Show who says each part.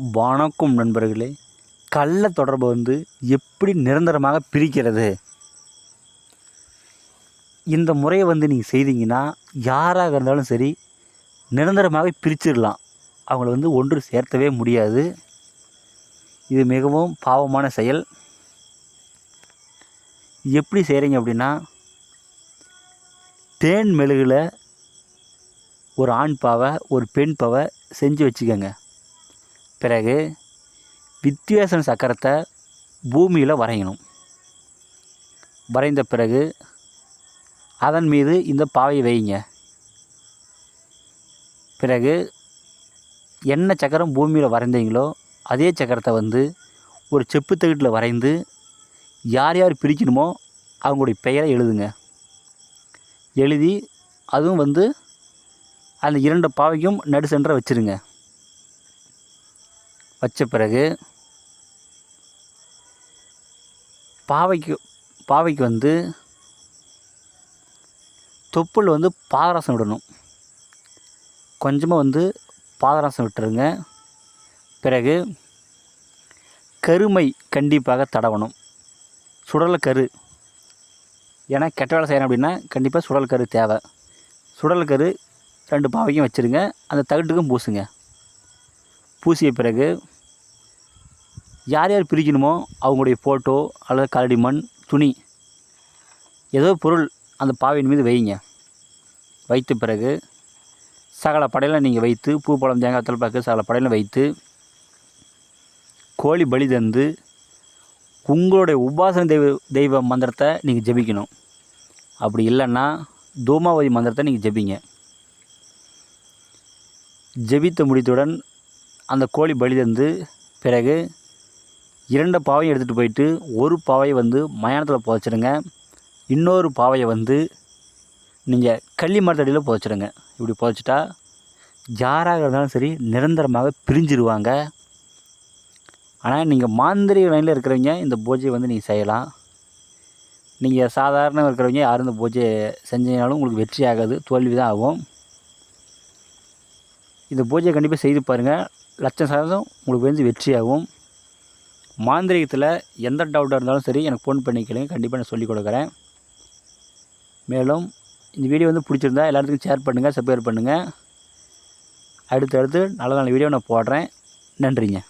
Speaker 1: வணக்கம் நண்பர்களே கள்ள தொடர்பை வந்து எப்படி நிரந்தரமாக பிரிக்கிறது? இந்த முறையை வந்து நீங்கள் செய்தீங்கன்னா யாராக இருந்தாலும் சரி நிரந்தரமாக பிரிச்சிடலாம். அவங்கள வந்து ஒன்று சேர்த்தவே முடியாது. இது மிகவும் பாவமான செயல். எப்படி செய்கிறீங்க அப்படின்னா தேன் மெழுகில் ஒரு ஆண் பாவை ஒரு பெண் பாவை செஞ்சு வச்சுக்கோங்க. பிறகு வித்தியாசன சக்கரத்தை பூமியில் வரையணும். வரைந்த பிறகு அதன் மீது இந்த பாவையை வைங்க பிறகு என்ன சக்கரம் பூமியில் வரைந்தீங்களோ அதே சக்கரத்தை வந்து ஒரு செப்பு தகட்டில் வரைந்து யார் யார் பிரிக்கணுமோ அவங்களுடைய பெயரை எழுதுங்க. எழுதி அதுவும் வந்து அந்த இரண்டு பாவைக்கும் நடு சென்டரை வச்சுருங்க. வச்ச பிறகு பாவைக்கு பாவைக்கு வந்து தொப்புள் வந்து பாதரசம் விடணும். கொஞ்சமாக வந்து பாதரசம் விட்டுருங்க. பிறகு கருமை கண்டிப்பாக தடவணும். சுடலை கரு. ஏன்னா கெட்ட வேலை செய்யணும் அப்படின்னா கண்டிப்பாக சுடல் கரு தேவை. சுடல் கரு ரெண்டு பாவைக்கும் வச்சுருங்க. அந்த தகட்டுக்கும் பூசுங்க. பூசிய பிறகு யார் யார் பிரிக்கணுமோ அவங்களுடைய ஃபோட்டோ அல்லது கரடி மண் துணி ஏதோ பொருள் அந்த பாவையின் மீது வைங்க வைத்த பிறகு சகல படையில் நீங்கள் வைத்து பூ பழம் தேங்காய் தலைப்பாக்கு சகல படையில் வைத்து கோழி பலி தந்து உங்களுடைய உபாசன தெய்வ தெய்வ மந்திரத்தை நீங்கள் ஜெபிக்கணும். அப்படி இல்லைன்னா தூமாவதி மந்திரத்தை நீங்கள் ஜெபிங்க. ஜெபித்த முடித்தவுடன் அந்த கோழி பலி தந்து பிறகு இரண்டு பாவையும் எடுத்துகிட்டு போயிட்டு ஒரு பாவையை வந்து மயானத்தில் புதைச்சிடுங்க. இன்னொரு பாவையை வந்து நீங்கள் கள்ளி மரத்தடியில் புதைச்சிடுங்க. இப்படி புதைச்சிட்டா ஜாராக இருந்தாலும் சரி நிரந்தரமாக பிரிஞ்சிருவாங்க. ஆனால் நீங்கள் மாந்திரிக லைனில் இருக்கிறவங்க இந்த பூஜையை வந்து நீங்கள் செய்யலாம். நீங்கள் சாதாரண இருக்கிறவங்க யாரும் இந்த பூஜையை செஞ்சீங்கனாலும் உங்களுக்கு வெற்றி ஆகாது தோல்வி தான் ஆகும். இந்த பூஜையை கண்டிப்பாக செய்து பாருங்கள் லட்சம் சதவீதம் உங்களுக்கு வந்து வெற்றியாகும். மாந்திரிகத்தில் எந்த டவுட்டாக இருந்தாலும் சரி எனக்கு ஃபோன் பண்ணி கேளுங்க. கண்டிப்பாக நான் சொல்லிக் கொடுக்குறேன். மேலும் இந்த வீடியோ வந்து பிடிச்சிருந்தா எல்லாத்துக்கும் ஷேர் பண்ணுங்கள் சப்ஸ்கிரைப் பண்ணுங்கள் அடுத்து அடுத்து நல்ல நல்ல வீடியோ நான் போடுறேன். நன்றிங்க.